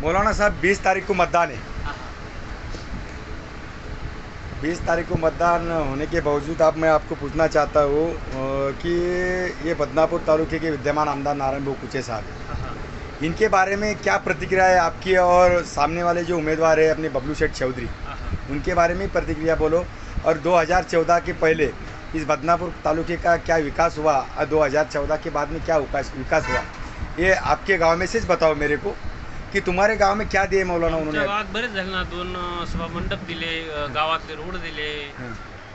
मौलाना साहब बीस तारीख को मतदान है। बीस तारीख को मतदान होने के बावजूद अब मैं आपको पूछना चाहता हूँ कि ये बदनापुर तालुके के विद्यमान आमदार नारायण भाऊ कुचे साहब हैं। इनके बारे में क्या प्रतिक्रिया है आपकी? और सामने वाले जो उम्मीदवार है अपने बबलू शेठ चौधरी उनके बारे में प्रतिक्रिया बोलो। और 2014 के पहले इस बदनापुर तालुके का क्या विकास हुआ? और 2014 के बाद में क्या विकास हुआ? ये आपके गाँव में से बताओ मेरे को। कि तुम्हारे गांव में क्या दिए मौलाना उन्होंने? गावात बरेच झाले ना. दोन सभा मंडप दिले गावातले रोड दिले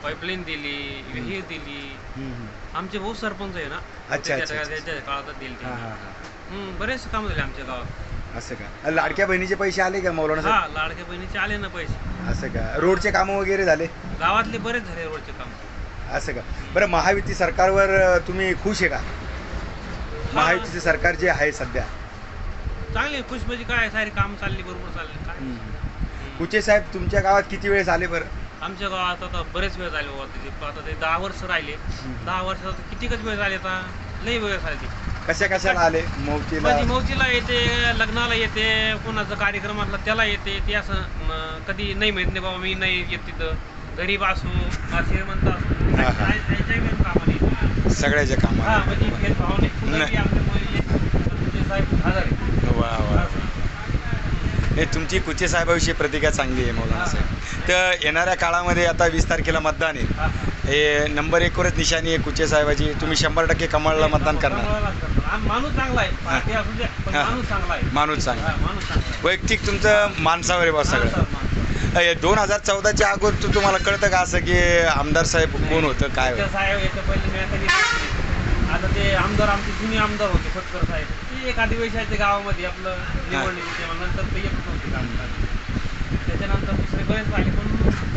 पाईपलाईन दिली विहीर दिली. आमचे भाऊ सरपंच आहे ना. अच्छा. त्याच्या काळात दिली हां हां हां. हं, बरेच काम झाले आमच्या गावात. असं का? लाडक्या बहिणीचे पैसे आले का मौलाना हा लाडक्या बहिणीचे आले ना पैसे. असं का? रोडचे कामं वगैरे झाले? गावातले बरेच झाले रोडचे काम. असं का? बरं महायुती सरकारवर अ, तुम्ही खुश आहे का? महायुतीचे सरकार जे आहे सध्या चांगले खुश म्हणजे काय? सारी काम चालली बरोबर चालली. काय. कुचे साहेब तुमच्या गावात किती वेळेस आले बरं? आमच्या गावात आता बरेच वेळ झाले बाबा तिथे. आता ते दहा वर्ष राहिले. दहा वर्षात कितीकच वेळ झाले आता? लई वेळ झाले ते. कशा कशाला आले? मोतीला? मौतीला येते लग्नाला येते कोणाचा कार्यक्रम असला त्याला येते ते असं म, कधी नाही माहीत नाही बाबा मी नाही येत तिथं. गरीब असू का श्रीमंत असू हा, हा. त्याच्याही वेळेस कामाला येते. सगळ्याच्या हा कामाला म्हणजे भेदभाव नाही. आमच्या मुलीले साहेब. वा वा हे तुमची कुचे साहेबाविषयी प्रतिक्रिया चांगली आहे मौलाना साहेब. तर येणाऱ्या काळामध्ये आता वीस तारखेला मतदान आहे. हा, नंबर एकवरच निशाणी आहे कुचे साहेबाची. तुम्ही शंभर टक्के कमळला मतदान करणार. माणूस चांगला आहे. माणूस चांगला. वैयक्तिक तुमचं माणसावर आहे बा सगळं. दोन हजार चौदाच्या अगोदर तुम्हाला कळतं का असं की आमदार साहेब कोण होतं काय आता ते आमदार आमचे जुने आमदार होते फटकर साहेब. ते एक अधिवेशनाचे गावामध्ये आपलं होते मग नंतर ते येत नव्हते काम त्याच्यानंतर दुसरे बरेच आले पण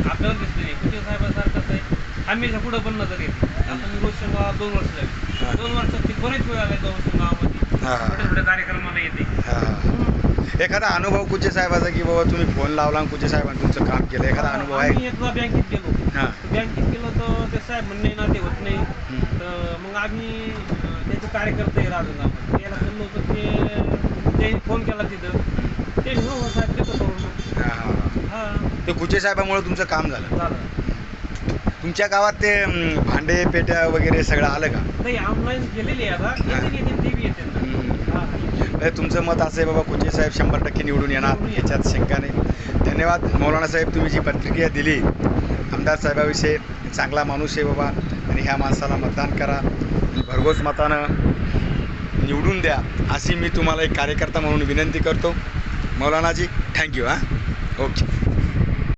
आपल्याला दिसले नाही. कुठे साहेबासारखं कसं आहे आम्ही याच्या पुढं पण नजर येते आता मी रोशन गावात दोन वर्ष. झाली. दोन वर्षात ते बरेच वेळ आले दोन गावामध्ये. हा, हा. छोट्या छोट्या कार्यक्रमाला येते. एखादा अनुभव कुचे साहेबाचा की बाबा तुम्ही फोन लावला कुचे साहेबांनी तुमचं काम केलं? एखादा अनुभव आहे? एकदा बँकेत गेलो. बँकेत गेलो तर ते साहेब म्हणणे ना ते होत नाही. मग आम्ही त्याचे कार्यकर्ते आहे राजगावमध्ये त्याला म्हणलो होतं ते त्यांनी फोन केला तिथं. ते हो हो साहेब देतो करून. हा, हा, हा. हा. ते कुचे साहेबामुळे तुमचं काम झालं. झालं. तुमच्या गावात ते अं, भांडे पेट्या वगैरे सगळं आलं का? नाही ऑनलाईन केलेली आहे आता. येते येते ते बी येते हा. म्हणजे तुमचं मत असं आहे बाबा कुचे साहेब शंभर टक्के निवडून येणार याच्यात शंका नाही. धन्यवाद. मौलाना साहेब तुम्ही जी प्रतिक्रिया दिली आमदार साहेबाविषयी चांगला माणूस आहे बाबा. आणि ह्या माणसाला मतदान करा. आणि भरघोस मतानं निवडून द्या अशी मी तुम्हाला एक कार्यकर्ता म्हणून विनंती करतो. मौलानाजी थँक्यू हां. ओके